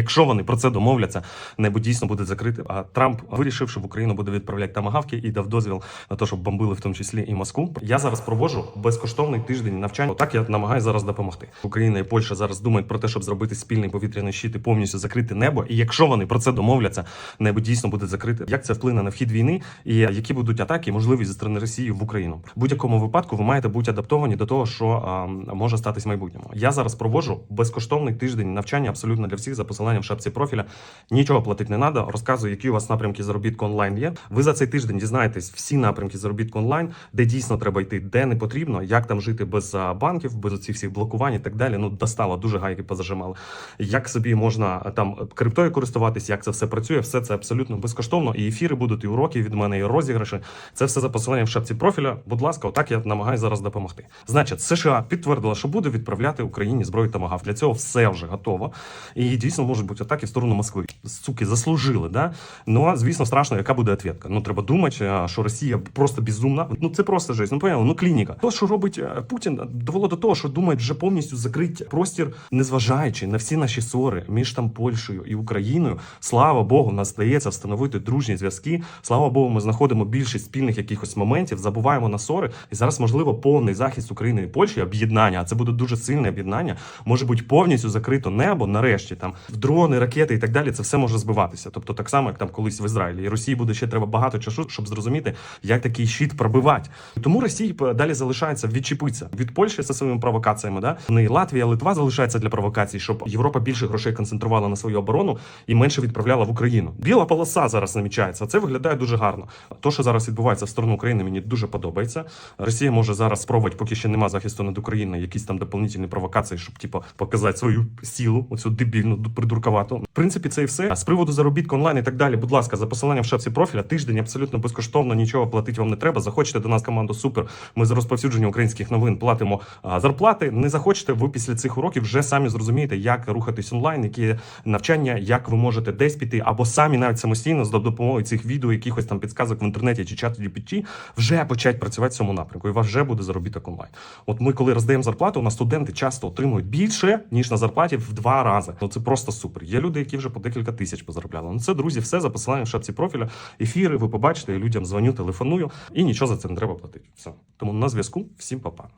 Якщо вони про це домовляться, небо дійсно буде закрите. А Трамп вирішив, що в Україну буде відправляти тамагавки і дав дозвіл на те, щоб бомбили в тому числі і Москву. Я зараз проводжу безкоштовний тиждень навчання. Так я намагаюся зараз допомогти. Україна і Польща зараз думають про те, щоб зробити спільний повітряний щит і повністю закрити небо. І якщо вони про це домовляться, небо дійсно буде закрите. Як це вплине на вхід війни і які будуть атаки, можливі зі сторони Росії в Україну? В будь-якому випадку ви маєте бути адаптовані до того, що а, може статись в майбутньому. Я зараз проводжу безкоштовний тиждень навчання абсолютно для всіх за посиланням в шапці профіля. Нічого платити не треба. Розказую, які у вас напрямки заробітку онлайн є. Ви за цей тиждень дізнаєтесь всі напрямки заробітку онлайн, де дійсно треба йти, де не потрібно, як там жити без банків, без цих всіх блокувань і так далі. Ну достало дуже гайки позажимали. Як собі можна там криптою користуватись, як це все працює, все це абсолютно безкоштовно. І ефіри будуть, і уроки від мене, і розіграші. Це все за посиланням в шапці профіля. Будь ласка, отак я намагаюся зараз допомогти. Значить, США підтвердила, що буде відправляти Україні зброю тамагав. Для цього все вже готово. І дійсно можуть бути атаки в сторону Москви. Суки заслужили, да? Ну звісно, страшно, яка буде відповідка. Ну треба думати, що Росія просто безумна. Ну це просто жесть. Ну поняли, ну клініка. То, що робить е, Путін, довело до того, що думають вже повністю закрити простір, незважаючи на всі наші ссори між там Польщею і Україною. Слава Богу, нас здається встановити дружні зв'язки. Слава Богу, ми знаходимо більшість спільних якихось моментів, забуваємо на ссори. І зараз можливо повний захист України і Польщі, об'єднання. А це буде дуже сильне об'єднання. Може бути повністю закрито небо. Нарешті там в дрони, ракети і так далі. Це все може збиватися. Тобто, так само, як там колись в Ізраїлі. І Росії буде ще треба багато часу, щоб зрозуміти, як такий щит пробивати. Тому Росії далі залишається відчепитися від Польщі зі своїми провокаціями. Да не Латвія, Литва залишається для провокацій, щоб Європа більше грошей концентрувала на свою оборону і менше відправляла в Україну. Біла полоса зараз намічається. Це виглядає дуже гарно. То, що зараз відбувається в сторону України, мені дуже подобається. Росія може зараз спробувати, поки ще нема захисту над Україною, якісь там дополнительні провокації, щоб типу, показати свою силу, оцю дебільну придуркувату. В принципі, це і все. З приводу заробітку онлайн і так далі. Будь ласка, за посиланням в шапці профіля тиждень абсолютно безкоштовно, нічого платити вам не треба. Захочете до нас команду супер. Ми з розповсюдження українських новин платимо а, зарплати. Не захочете, ви після цих уроків вже самі зрозумієте, як рухатись онлайн, які навчання, як ви можете десь піти, або самі навіть самостійно за допомогою цих відео, якихось там підсказок в інтернеті чи чату GPT, вже почати працювати в цьому напрямку. І у вас вже буде заробіток онлайн. От ми, коли роздаємо зарплату, у нас студенти часто отримують більше ніж на зарплаті в два рази. Ну це просто супер. Є люди, які вже по декілька тисяч позаробляли. Ну це друзі, все за посиланням в шапці профіля. Ефіри, ви побачите, я людям дзвоню, телефоную, і нічого за це не треба платити. Все. Тому на зв'язку. Всім па-па.